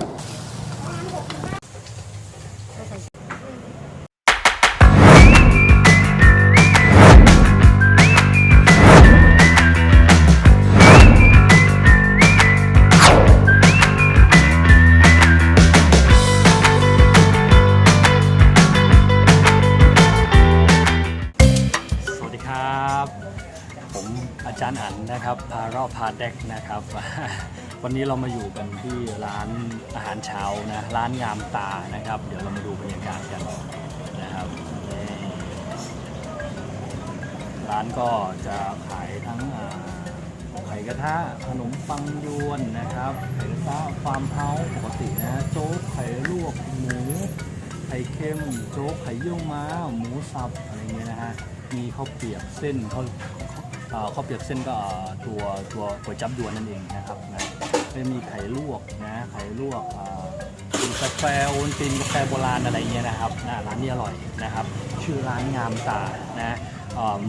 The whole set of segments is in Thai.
สวัสดีครับ ผมอาจารย์อันนะครับพารอบพาเด็กนะครับ วันนี้เรามาอยู่กันที่ร้านอาหารเช้านะร้านงามตานะครับ เดี๋ยวเรามาดูบรรยากาศกันนะครับร้านก็จะขายทั้งไข่กระทะขนมปังยวนนะครับไข่กระทะฟาร์มเฮาส์ปกตินะโจ๊กไข่ลวกหมูไข่เค็มโจ๊กไข่เยี่ยวม้าหมูสับอะไรเงี้ยนะฮะมีข้าวเปียกเส้นข้าว ข้าวเปียกเส้นก็ตัวตัวก๋วยจับยวนนั่นเองนะครับนะแล้วมีไข่ลวกนะไข่ลวกเอ่อมีกาแฟโอนตินกาแฟโบราณอะไรเงี้ยนะครับนะร้านนี้อร่อยนะครับ ชื่อร้านงามตานะ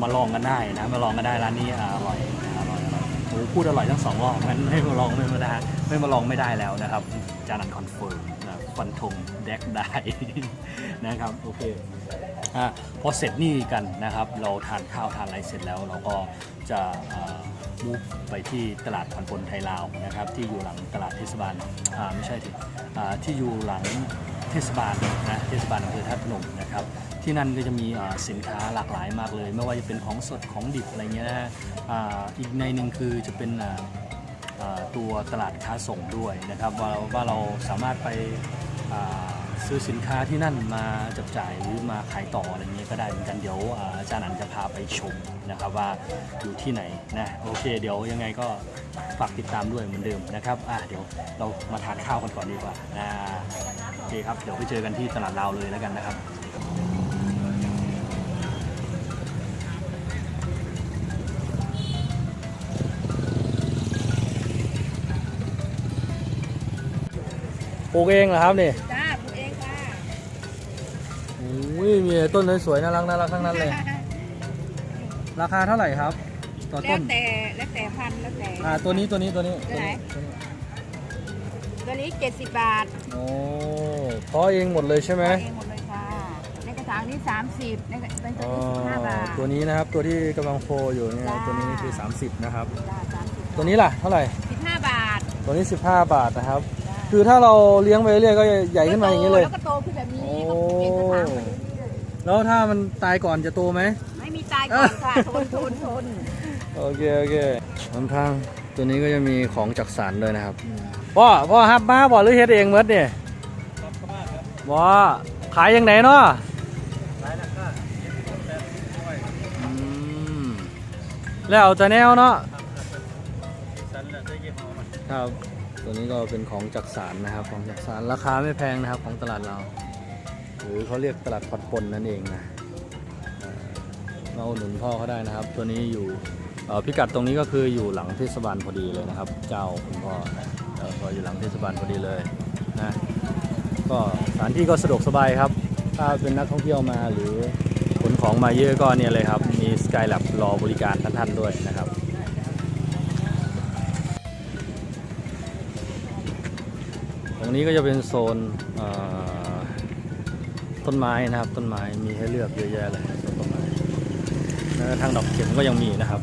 มาลองกันได้นะมาลองกันได้ร้านนี้อร่อยนะอร่อยโอ้พูดอร่อยทั้งสองรอบงั้นไม่มาลองไม่มาได้ไม่มาลองไม่ได้แล้วนะครับจานันคอนเฟิร์มฟันธงแดกได้นะครับโอเค อะพอเสร็จนี่กันนะครับ เราทานข้าวทานอะไรเสร็จแล้ว เราก็จะมูฟไปที่ตลาดพันพลไทยลาวนะครับ ที่อยู่หลังตลาดเทศบาลไม่ใช่ที่ที่อยู่หลังเทศบาลนะเทศบาลอำเภอท่าพนมนะครับที่นั่นก็จะมีสินค้าหลากหลายมากเลย ไม่ว่าจะเป็นของสดของดิบอะไรเงี้ยนะอ่าอีกในหนึ่งคือจะเป็นตัวตลาดค้าส่งด้วยนะครับว่าว่าเราสามารถไป ซื้อสินค้าที่นั่นมาจับจ่ายหรือมาขายต่ออะไรเงี้ยก็ได้เหมือนกันเดี๋ยวอาอาจารย์อันจะพาไปชมนะครับว่าอยู่ที่ไหนนะโอเค เดี๋ยวยังไงก็ฝากติดตามด้วยเหมือนเดิมนะครับอะเดี๋ยวเรามาทานข้าวกันก่อนดีกว่านะโอเคครับเดี๋ยวไปเจอกันที่ตลาดลาวเลยแล้วกันนะครับปลูกเองเหรอครับนี่ อุ้ยมีต้นสวยๆน่ารักน่ารักทั้งนั้นเลย ราคาเท่าไหร่ครับต่อแล้ต้วน แต่แล้วแต่พันธุ์แล้วแต่ อ่าตัวนี้ตัวนี้ตัวนี้ตัวไหนตัวนี้ตัวนี้ 70 บาทโอ้เพาะเองหมดเลยใช่ไหมเองหมดเลยค่ะในกระถางนี้ 30ในกระในกระอ๋อถางนี้15บาท ตัวนี้นะครับตัวที่กำลังโฟอยู่เนี่ยจ้า ตัวนี้คือ 30 นะครับ จ้า30ตัวนี้ล่ะเท่าไหร่ 15 บาทตัวนี้ 15 บาทนะครับจ้า คือถ้าเราเลี้ยงไปเรื่อยๆก็ใหญ่ขึ้นมาอย่างนี้เลย แล้วก็โตขึ้นแบบนี้โอ้ก็เปลี่ยนกระถางไปเรื่อยแล้วถ้ามันตายก่อนจะโตไหม ๆไม่มีตายก่อนค่ะทนทนทนโอเค โอเคลำทางตัวนี้ก็จะมีของจักสารด้วยนะครับพ่อพ่อฮับมาบ่หรือเฮ็ดเองเมื่อเนี่ยบ่ขายยังไงเนาะอืมแล้วเอาแต่แนวเนาะ ครับตัวนี้ก็เป็นของจักสารนะครับ ของจักสารราคาไม่แพงนะครับของตลาดเรา หรือเขาเรียกตลาดผ่อนปนนั่นเองนะมาอุดหนุนพ่อเขาได้นะครับ ตัวนี้อยู่พิกัดตรงนี้ก็คืออยู่หลังเทศบาลพอดีเลยนะครับ เจ้าคุณพ่อเอ่อก็อยู่หลังเทศบาลพอดีเลยนะก็สถานที่ก็สะดวกสบายครับ ถ้าเป็นนักท่องเที่ยวมาหรือขนของมาเยอะก็เนี่ยเลยครับ มีสกายแลบรอบริการท่านๆด้วยนะครับ รงนี้ก็จะเป็นโซนต้นไม้นะครับ ต้นไม้มีให้เลือกเยอะแยะเลยต้นไม้แล้วทางดอกเข็มก็ยังมีนะครับ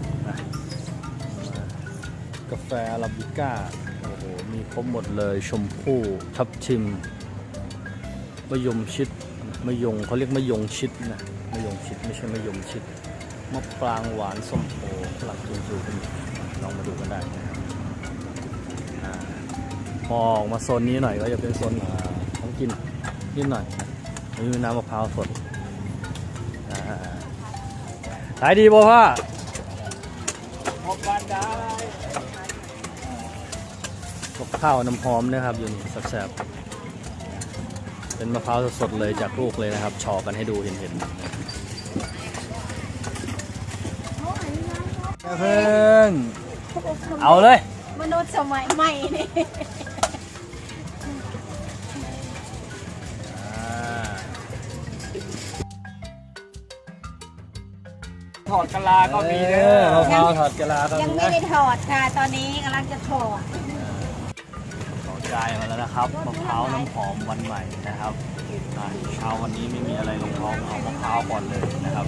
กาแฟอาบิก้าโอ้โหมีครบหมดเลยชมพู่ทับทิมมะยมชิดมะยงเขาเรียกมะยงชิดนะมะยงชิดไม่ใช่มะยมชิดมะปรางหวานส้มโอฝรั่งจูจูก็มีลองมาดูกันได้นะครับ พอออกมาโซนนี้หน่อยก็จะเป็นโซนของกินนิดหน่อยนะมีน้ำมะพร้าวสดอ่าขายดีบ่พ่อกับข้าวน้ำหอมนะครับอยู่นี่แซ่บๆเป็นมะพร้าวสดๆเลยจากลูกเลยนะครับชอกันให้ดูเห็นๆเพิ่งเอาเลยมนุษย์สมัยใหม่นี่ ถอดกะลาก็มีเด้เอออมะพร้าวถอดกะลาก็ยังมีไม่นะได้ถอดค่ะ ตอนนี้กำลังจะถอดถอดกได้มาแล้วนะครับมะพร้าวน้ำหอมวันใหม่นะครับอ่าเช้าวันนี้ไม่มีอะไรลงท้องเอามะพร้าวก่อนเลยนะครับ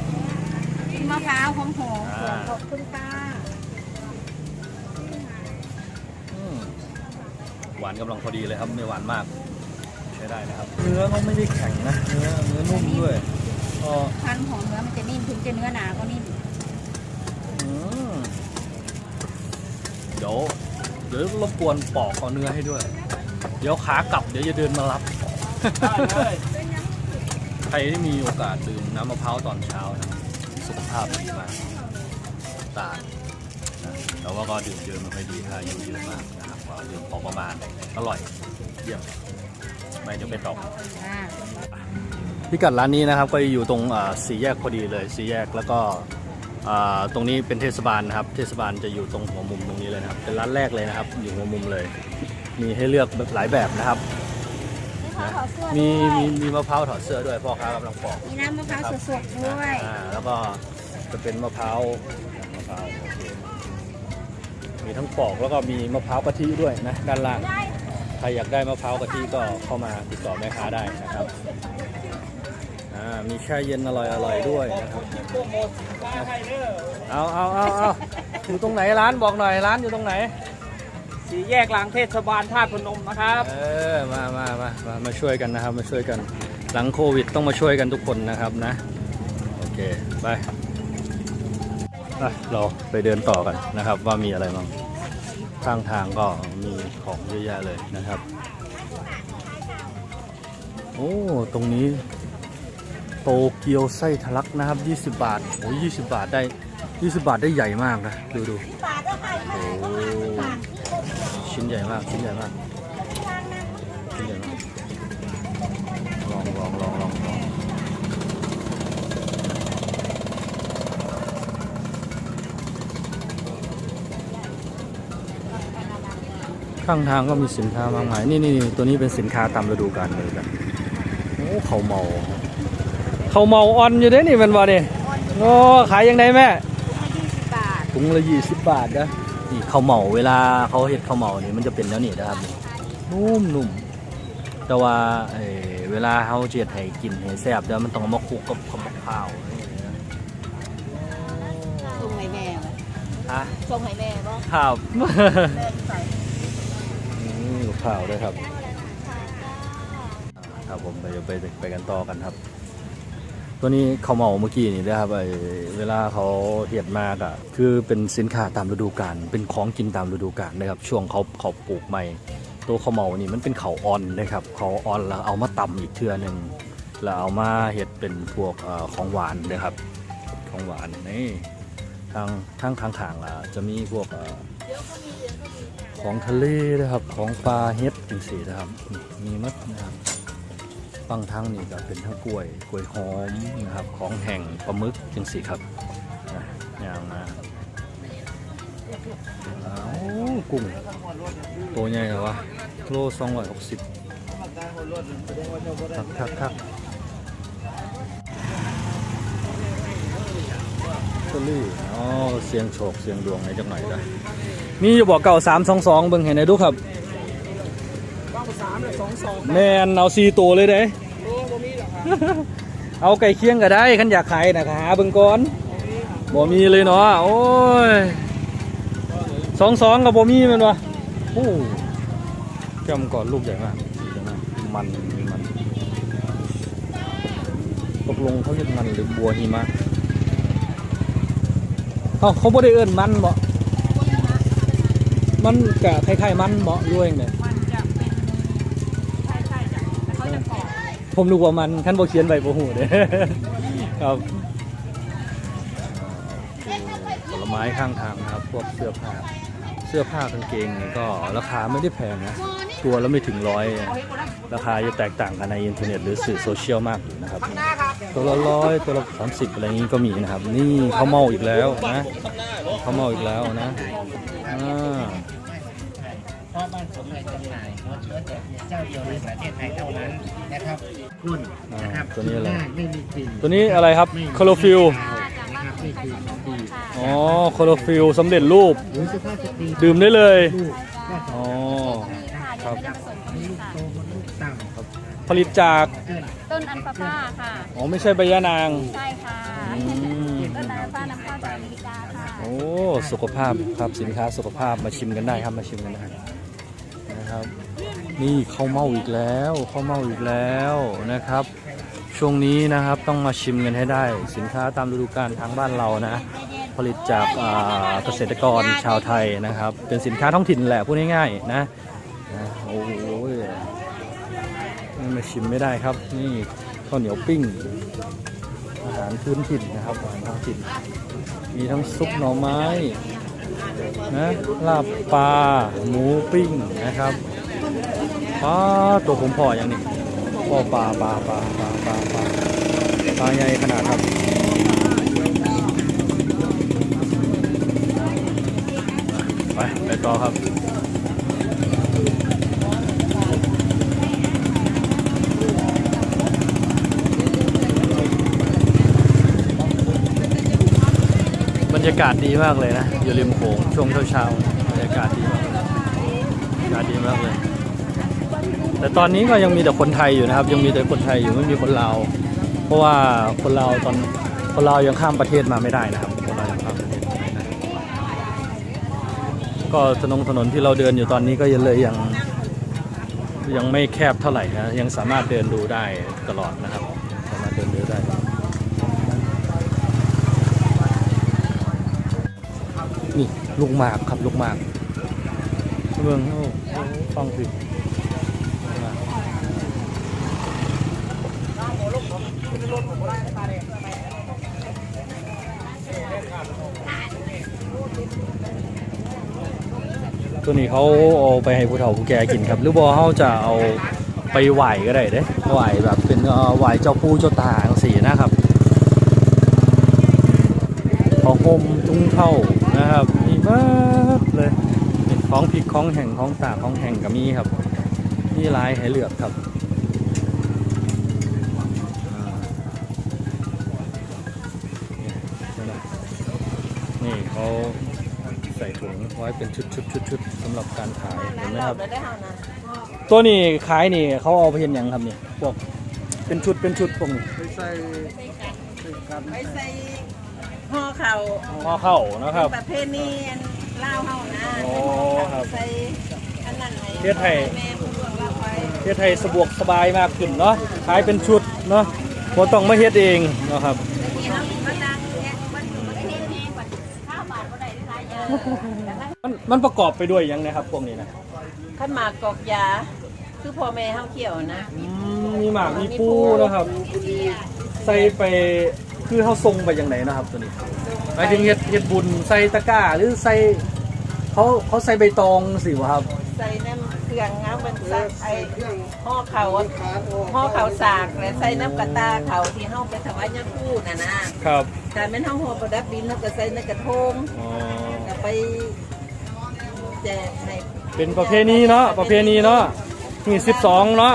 มะพร้าวหอมหอมอ่า ขอบคุณค่ะอืมหวานกำลังพอดีเลยครับไม่หวานมาก ใช้ได้นะครับ เนื้อเขาไม่ได้แข็งนะ เนื้อเนื้อนุ่มด้วย ก็พันธุ์ของเนื้อมันจะนิ่มถึงจะเนื้อหนาก็นิ่มอืมเดี๋ยวเดี๋ยวรบกวนปอกเอาเนื้อให้ด้วย เดี๋ยวขากลับเดี๋ยวจะเดินมารับ ได้เลยใครที่มีโอกาสดื่มน้ำมะพร้าวตอนเช้านะสุขภาพดีมากตาลนะแต่ว่าก็ดื่มเยอะไม่ค่อยดีถ้าอายุเยอะมากนะครับก็ดื่มพอประมาณอร่อยเยี่ยมไม่เดี๋ยวไปตอก อ่า พิกัดร้านนี้นะครับก็อยู่ตรงอ่าสี่แยกพอดีเลยสี่แยกแล้วก็อ่าตรงนี้เป็นเทศบาลนะครับ เทศบาลจะอยู่ตรงหัวมุมตรงนี้เลยนะครับ เป็นร้านแรกเลยนะครับ อยู่หัวมุมเลย มีให้เลือกหลายแบบนะครับนะมีมีมีมะพร้าวถอดเสื้อด้วยพ่อค้ากำลังปอกมีน้ำมะพร้าวสดๆด้วยอ่าแล้วก็จะเป็นมะพร้าวมะพร้าวโอเคมีทั้งปอกแล้วก็มีมะพร้าวกะทิด้วยนะด้านล่างใครอยากได้มะพร้าวกะทิก็เข้ามาติดต่อแม่ค้าได้นะครับ อ่ามีแช่เย็นอร่อยอร่อยๆด้วยนะครับโปรโมทสินค้าให้เด้อเอาเอาเอาเอาอยู่ตรงไหนร้านบอกหน่อยร้านอยู่ตรงไหนสี่แยกหลังเทศบาลท่าตุพนมนะครับเออมามามามามาช่วยกันนะครับ มาช่วยกันหลังโควิดต้องมาช่วยกันทุกคนนะครับนะโอเคไปอะเราไปเดินต่อกันนะครับ ว่ามีอะไรบ้างข้างทางก็มีของเยอะแยะเลยนะครับ โอ้ ตรงนี้โต เกียวไส้ทะลักนะครับ 20 บาทโอ้ย20 บาทได้ 20 บาทได้ใหญ่มากนะ ดูดูโอ้ชิ้นใหญ่มาก ชิ้นใหญ่มาก ชิ้นใหญ่มาก ลองลองลองลองลองข้างทางก็มีสินค้ามากมาย นี่นี่นี่ตัวนี้เป็นสินค้าตามฤดูกาลเลยกันโอ้เขาวเมา เขาวเมาออนอยู่เด้นี่แมันบ่เนี่ยโอ้ขายยังไงแม่ถุงละยี่สิบบาทถุงละยี่สิบบาทนะนี่ข้าวเหมาเวลาเขาเห็ดข้าวเหมานี่มันจะเป็นแล้วนี่นะครับนุ่มนุ่มแต่ว่าเอ่อเวลาเขาเจียดให้กินให้แซ่บแล้วมันต้องเอามาคลุกกับข้าวข้าวนี่นะส่งให้แม่ไหมฮะส่งให้แม่บ่ข้าวแม่ใส่นี่กับข้าวด้วยครับ ครับผมไปไปไปกันต่อกันครับ ตัวนี้เขาเมาเมื่อกี้นี่นะครับไอเวลาเขาเห็ดมากอะคือเป็นสินค้าตามฤดูกาลเป็นของกินตามฤดูกาลนะครับ ช่วงเขาเขาปลูกใหม่ ตัวข้าเมานี่มันเป็นเขาอ่อนนะครับเขาอ่อนแล้วเอามาตำอีกเทือหนึ่งแล้วเอามาเห็ดเป็นพวกอของหวานนะครับ ของหวานนี่ทางทางข้างๆล่ะจะมีพวกของทะเลนะครับ ของปลาเห็ดจังสีนะครับนี่มีมัดนะครับ ฟังทางนี่ก็เป็นทั้งกล้วยกล้วยหอมนะครับของแห้งปลาหมึกจังสีครับนะอย่างนะอ้กุ้งตัวใหญ่เหรอวะโลสองร้อยหกสิบทักทักทักตลี่อ๋อเสียงโฉกเสียงดวงในจังหน่อยนะมีอยู่บอกเก่าสามสองสองเบิ่งเห็นไหนดูครับ ต้องสามเลยสองสองแมนเอาซีตัวเลยเด้โอ้บ่มีหรอกครับเอาไก่เคียงก็ได้ขันอยากขายนะหาเบิ่งก่อนบ่มีเลยเนาะโอ้ยสองสองกับบ่มีแมันวะโอ้แก้มก่อนลูกใหญ่มากใหญ่มากมันมันตกลงเขาเรียกมันหรือบัวหิมะเอ้าเขาบ่ได้เอิ้นมันบ่มันกะคล้ายๆมันบ่ด้วยเองเนี่ย ผมรู้ว่ามันขั้นบ่เขียนใบบ่หูเด้ครับผลไม้ข้างทางนะครับ พวกเสื้อผ้าเสื้อผ้ากางเกงนี่ก็ราคาไม่ได้แพงนะตัวและไม่ถึงร้อยราคาจะแตกต่างกันในอินเทอร์เน็ตหรือสื่อโซเชียลมากอยู่นะครับ ตัวละร้อยตัวละสามสิบอะไรนี้ก็มีนะครับ นี่ข้าวเมาอีกแล้วนะข้าวเมาอีกแล้วนะอ่าเพราะบ้านผมไม่จำหน่ายหัวเชื้อแต่เจ้าเดียวในประเทศไทยเท่านั้นนะครับ คุณนะครับตัวนี้อะไรง่ายไม่มีกลิ่นตัวนี้อะไรครับคลอโรฟิลนะครับนี่คือของดีอ๋อคลอโรฟิลสำเร็จรูป หรือสุภาพสตรีดื่มได้เลย ลูกก็อ๋อ ครับจับมีลูกโตบนลูกต่ำผลิตจากขึ้นต้นอันปาป้าค่ะ อ๋อไม่ใช่ใบยะนาง ใช่ค่ะ อืม ต้นอันปาป้านำเข้าจากอเมริกาค่ะ โอ้สุขภาพครับสินค้าสุขภาพมาชิมกันได้ครับมาชิมกันได้นะครับ นี่ข้าวเม่าอีกแล้วข้าวเม่าอีกแล้วนะครับ ช่วงนี้นะครับต้องมาชิมกันให้ได้ สินค้าตามฤดูกาลทางบ้านเรานะผลิตจากเกษตรกรชาวไทยนะครับ เป็นสินค้าท้องถิ่นแหละพูดง่ายๆนะนะโอ้โหไม่มาชิมไม่ได้ครับ นี่ข้าวเหนียวปิ้ง อาหารพื้นถิ่นนะครับอาหารท้องถิ่น มีทั้งซุปหน่อไม้นะลาบปลาหมูปิ้งนะครับ ปลาตัวผมพออย่างนี้พ่อปลาปลาปลาปลาปลาปลาปลาใหญ่ขนาดครับไปไปต่อครับบรรยากาศดีมากเลยนะอยู่ริมโขงช่วงเช้าๆบรรยากาศดีมากเลยบรรยากาศดีมากเลย แต่ตอนนี้ก็ยังมีแต่คนไทยอยู่นะครับ ยังมีแต่คนไทยอยู่ไม่มีคนลาวเพราะว่าคนลาวตอนคนลาวยังข้ามประเทศมาไม่ได้นะครับคนลาวยังข้ามประเทศไม่ได้ก็ถนนถนนที่เราเดินอยู่ตอนนี้ก็ยังเลยยังยังไม่แคบเท่าไหร่นะยังสามารถเดินดูได้ตลอดนะครับ สามารถเดินดูได้นี่ลูกหมากครับลูกหมากเมืองโอ้ฟังสิ ตัวนี้เขาเอาไปให้ผู้เฒ่าผู้แก่กินครับ หรือบอเขาจะเอาไปไหวก็ได้เด้ไหวแบบเป็นไหวเจ้าปู่เจ้าตาสีนะครับของโฮมจุ้งเท่านะครับมีมากเลยของผิดของแห่งของตาของแห่งก็มีครับ มีลายให้เลือกครับ ใส่ถุงไว้เป็นชุดชุดชุดชุดสำหรับการขายเห็นไหมครับ ตัวนี้ขายนี่เขาเอาไปเห็นยังครับนี่พวกเป็นชุดเป็นชุดพวกนี้ไปใส่ไปใส่ห่อเข่าพอเข้านะครับประเพณีอันเล่าวเฮานะโอ้ครับใส่อันนั้นไงเฮ็ดให้แม่ผู้ล่วงเล่าไปเฮ็ดให้สะดวกสบายมากขึ้นเนาะขายเป็นชุดเนาะบ่ต้องมาเฮ็ดเองเนาะครับ มันมันประกอบไปด้วยหยังนะครับพวกนี้นะขันหมากกอกยา คือพ่อแม่เฮาเขี่ยวนะอืมมีหมากมีปูนะครับ ใส่ไปคือเฮาทรงไปจังไหนนะครับตัวนี้หมายถึงเฮ็ดเฮ็ดบุญใส่ตะกร้าหรือใส่เขาเขาใส่ใบตองสิวะครับ ใส่น้ำเครื่องน้ำมันสักไอ้ห่อเข่าห่อเข่าสากและใส่น้ำกระตาเข่าที่เฮาไปถวายยาคู่น่ะนะครับแต่แม่นเฮาห่อประดับดินแล้วก็ใส่ในกระทง อ๋อก็ ไปแจกให้เป็นประเพณีเนาะประเพณีเนาะนี่12เนาะ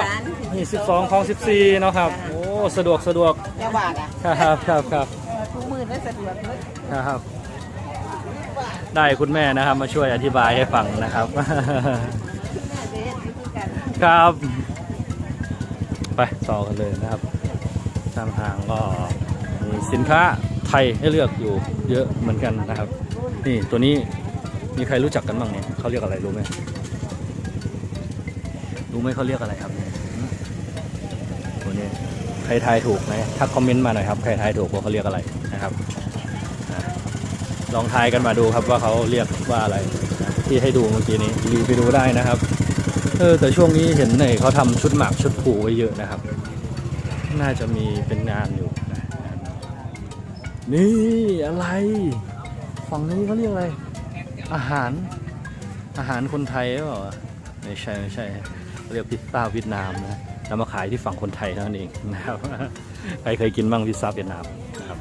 นี่12ของ14เนาะครับโอ้สะดวกสะดวกจังหวัดอะครับครับครับทุกมือได้สะดวกเลยครับ ได้คุณแม่นะครับมาช่วยอธิบายให้ฟังนะครับแม่เด็ดคือกันครับไปต่อกันเลยนะครับทางทางก็มีสินค้าไทยให้เลือกอยู่เยอะเหมือนกันนะครับ นี่ตัวนี้มีใครรู้จักกันบ้างเนี่ยเขาเรียกอะไรรู้ไหมรู้ไหมเขาเรียกอะไรครับเนี่ยตัวนี้ใครทายถูกนะทักคอมเมนต์มาหน่อยครับใครทายถูกว่าเขาเรียกอะไรนะครับลองทายกันมาดูครับว่าเขาเรียกว่าอะไร ที่ให้ดูเมื่อกี้นี้รีไปดูได้นะครับเออแต่ช่วงนี้เห็นเนี่ยเขาทำชุดหมากชุดผูไว้เยอะนะครับ น่าจะมีเป็นงานอยู่นี่อะไร ฝั่งนี้เขาเรียกอะไร อาหาร อาหารคนไทยหรือเปล่าไม่ใช่ไม่ใช่เขาเรียกพิซซ่าเวียดนามนะนำมาขายที่ฝั่งคนไทยเท่านั้นเองนะครับ ใครเคยกินบ้างพิซซ่าเวียดนามนะครับ